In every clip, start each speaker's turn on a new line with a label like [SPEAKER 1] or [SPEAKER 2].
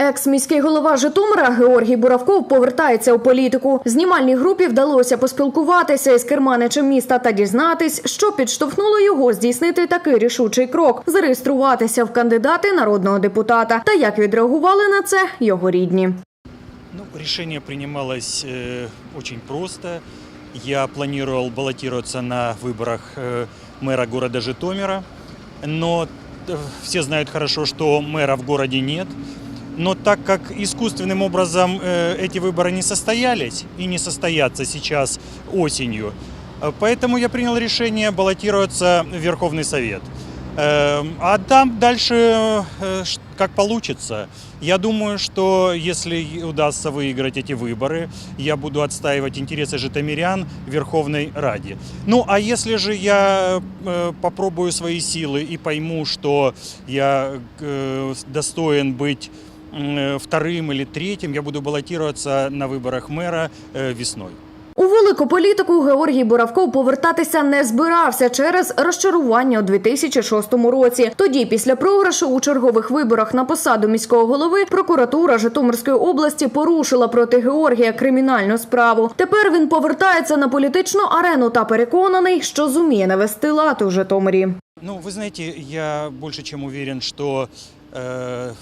[SPEAKER 1] Екс-міський голова Житомира Георгій Буравков повертається у політику. Знімальній групі вдалося поспілкуватися із керманичем міста та дізнатись, що підштовхнуло його здійснити такий рішучий крок зареєструватися в кандидати народного депутата. Та як відреагували на це його рідні.
[SPEAKER 2] Ну, решение принималось э, очень просто. Я планировал баллотироваться на выборах э, мэра города Житомира, но э, все знают хорошо, что мэра в городе нет. Но так как искусственным образом э, эти выборы не состоялись и не состоятся сейчас осенью, э, поэтому я принял решение баллотироваться в Верховный Совет. Э, А там дальше э, как получится. Я думаю, что если удастся выиграть эти выборы, я буду отстаивать интересы житомирян в Верховной Раде. Ну, а если же я попробую свои силы и пойму, что я достоин быть вторым или третьим, я буду баллотироваться на выборах мэра э, весной.
[SPEAKER 1] У велику політику Георгій Буравков повертатися не збирався через розчарування у 2006 році. Тоді, після програшу у чергових виборах на посаду міського голови, прокуратура Житомирської області порушила проти Георгія кримінальну справу. Тепер він повертається на політичну арену та переконаний, що зуміє навести лад у Житомирі.
[SPEAKER 2] Ну, вы знаете, я больше чем уверен, что э,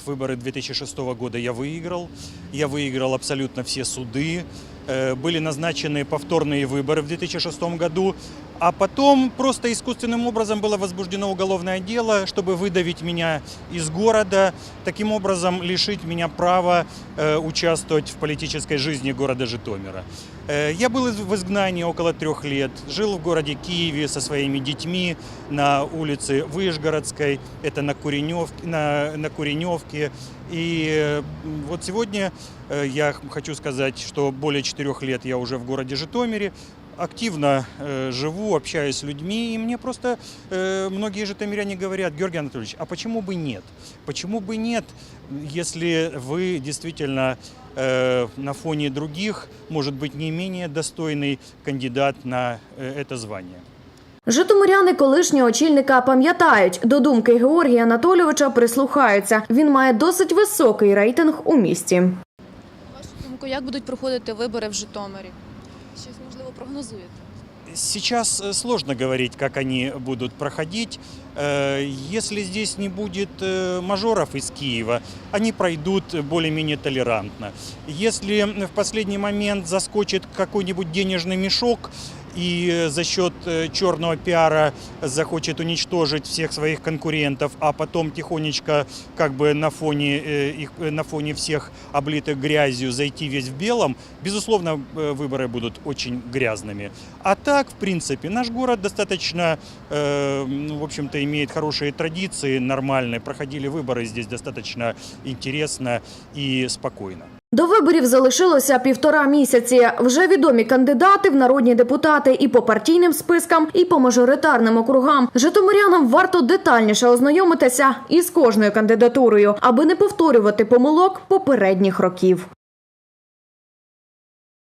[SPEAKER 2] выборы 2006 года я выиграл. Я выиграл абсолютно все суды. Э, были назначены повторные выборы в 2006 году. А потом просто искусственным образом было возбуждено уголовное дело, чтобы выдавить меня из города, таким образом лишить меня права э, участвовать в политической жизни города Житомира. Э, я был в изгнании около трех лет, жил в городе Киеве со своими детьми на улице Вышгородской, это на, Куренев, на, на Куреневке. И вот сегодня я х- хочу сказать, что более четырех лет я уже в городе Житомире, активно э, живу, общаюсь с людьми, и мне просто э, многие житомиряне говорят, Георгий Анатольевич, а почему бы нет? Почему бы нет, если вы действительно э, на фоне других, может быть, не менее достойный кандидат на э, это звание?
[SPEAKER 1] Житомиряни колишнього очільника пам'ятають, до думки Георгія Анатолійовича прислухаються. Він має досить високий рейтинг у місті.
[SPEAKER 3] На вашу думку, як будуть проходити вибори в Житомирі? Щось можливо прогнозуєте?
[SPEAKER 2] Сейчас э, сложно говорить, как они будут проходить. Э, Если здесь не будет э, мажоров из Киева, они пройдут более-менее толерантно. Если в последний момент заскочит какой-нибудь денежный мешок и э, за счет э, черного пиара захочет уничтожить всех своих конкурентов, а потом тихонечко как бы на фоне, э, их, на фоне всех облитых грязью зайти весь в белом, безусловно, выборы будут очень грязными. А так, в принципе, наш город достаточно, ну, в общем-то, имеет хорошие традиции, нормальные. Проходили выборы здесь достаточно интересно и спокойно.
[SPEAKER 1] До виборів залишилося півтора місяці. Вже відомі кандидати в народні депутати і по партійним спискам, і по мажоритарним округам. Житомирянам варто детальніше ознайомитися із кожною кандидатурою, аби не повторювати помилок попередніх років.